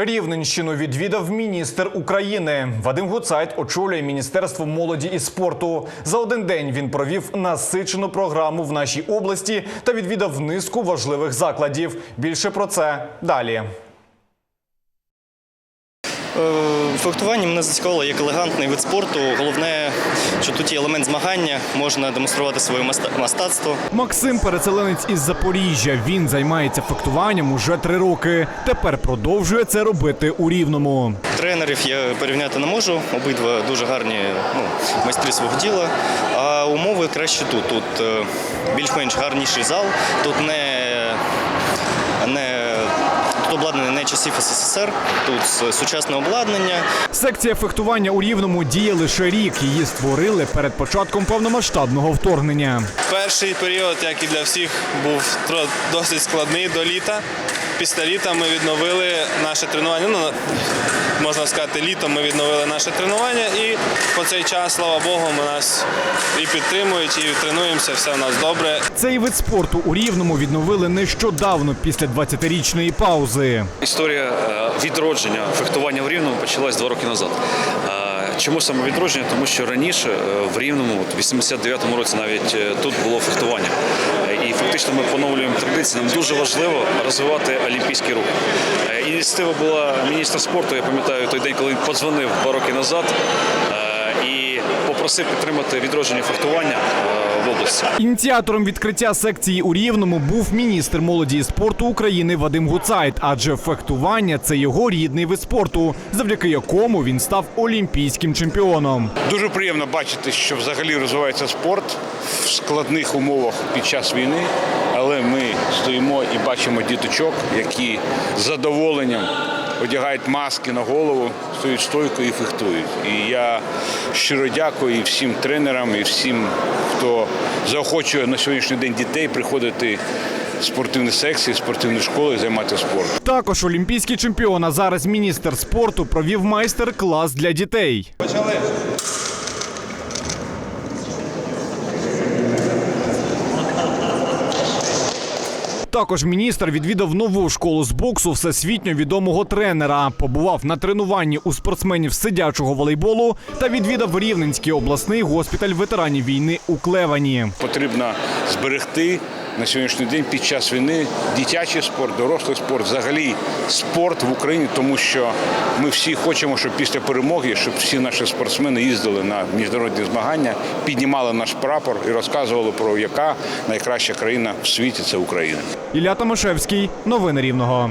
Рівненщину відвідав міністр України. Вадим Гуцайт очолює Міністерство молоді і спорту. За один день він провів насичену програму в нашій області та відвідав низку важливих закладів. Більше про це далі. Фехтування мене зацікавило як елегантний вид спорту. Головне, що тут є елемент змагання, можна демонструвати своє мистецтво. Максим переселенець із Запоріжжя. Він займається фехтуванням уже три роки. Тепер продовжує це робити у Рівному. Тренерів я порівняти не можу. Обидва дуже гарні ну, майстри свого діла. А умови краще тут. Тут е, більш-менш гарніший зал. Тут не, не тут обладнання не часів СССР, тут сучасне обладнання. Секція фехтування у Рівному діє лише рік. Її створили перед початком повномасштабного вторгнення. Перший період, як і для всіх, був тро- досить складний до літа. Після літа ми відновили наше тренування. Ну, можна сказати, літом ми відновили наше тренування, і по цей час, слава Богу, ми нас і підтримують, і тренуємося, все в нас добре. Цей вид спорту у Рівному відновили нещодавно після 20-річної паузи. Історія е, відродження фехтування в Рівному почалась два роки назад. Е, Чому саме відродження? Тому що раніше е, в Рівному, от в 89-му році, навіть тут було фехтування. І фактично ми поновлюємо традиції. Нам дуже важливо розвивати олімпійський рух. Ініціатива була міністра спорту. Я пам'ятаю той день, коли він подзвонив два роки назад е, і попросив підтримати відродження фехтування е, в області. Ініціатором відкриття секції у Рівному був міністр молоді і спорту України Вадим Гуцайт, адже фехтування це його рідний вид спорту, завдяки якому він став олімпійським чемпіоном. Дуже приємно бачити, що взагалі розвивається спорт в складних умовах під час війни, але ми стоїмо і бачимо діточок, які з задоволенням одягають маски на голову, стоять стойко і фехтують. І я щиро дякую і всім тренерам, і всім, хто заохочує на сьогоднішній день дітей приходити в спортивні секції, спортивні школи і займатися спортом. Також олімпійський чемпіон, а зараз міністр спорту провів майстер-клас для дітей. Також міністр відвідав нову школу з боксу всесвітньо відомого тренера. Побував на тренуванні у спортсменів сидячого волейболу та відвідав Рівненський обласний госпіталь ветеранів війни у Клевані. потрібно зберегти на сьогоднішній день під час війни дитячий спорт, дорослий спорт, взагалі спорт в Україні, тому що ми всі хочемо, щоб після перемоги, щоб всі наші спортсмени їздили на міжнародні змагання, піднімали наш прапор і розказували про яка найкраща країна в світі це Україна. Ілля Томашевський, новини Рівного.